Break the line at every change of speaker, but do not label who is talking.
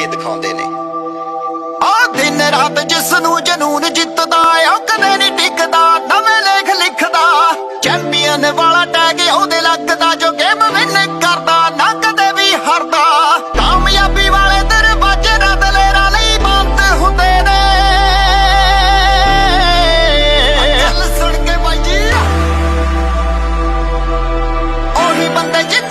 ਕੇ ਦਿਖਾਉਂਦੇ ਨੇ।
ਆ ਦਿਨ ਰਾਤ ਜਿਸ ਨੂੰ ਜਨੂਨ ਜਿੱਤਦਾ ਆ ਕਦੇ ਨਹੀਂ ਟਿਕਦਾ, ਨਵੇਂ ਲੇਖ ਲਿਖਦਾ। ਚੈਂਪੀਅਨ ਵਾਲਾ ਟੈਗ ਉਹਦੇ ਲੱਗਦਾ, ਜੋ ਗੇਮ ਵਿਨ ਕਰਦਾ ਨਾ ਕਦੇ ਵੀ ਹਾਰਦਾ। ਕਾਮਯਾਬੀ ਵਾਲੇ ਦਰਵਾਜ਼ੇ ਨਾ ਦਲੇਰਾਂ ਲਈ ਬੰਦ ਹੁੰਦੇ ਨੇ। ਗੱਲ ਸੁਣ ਕੇ ਬਾਈ
ਜੀ।
ਉਹੀ ਬੰਦੇ ਜਿੱਤ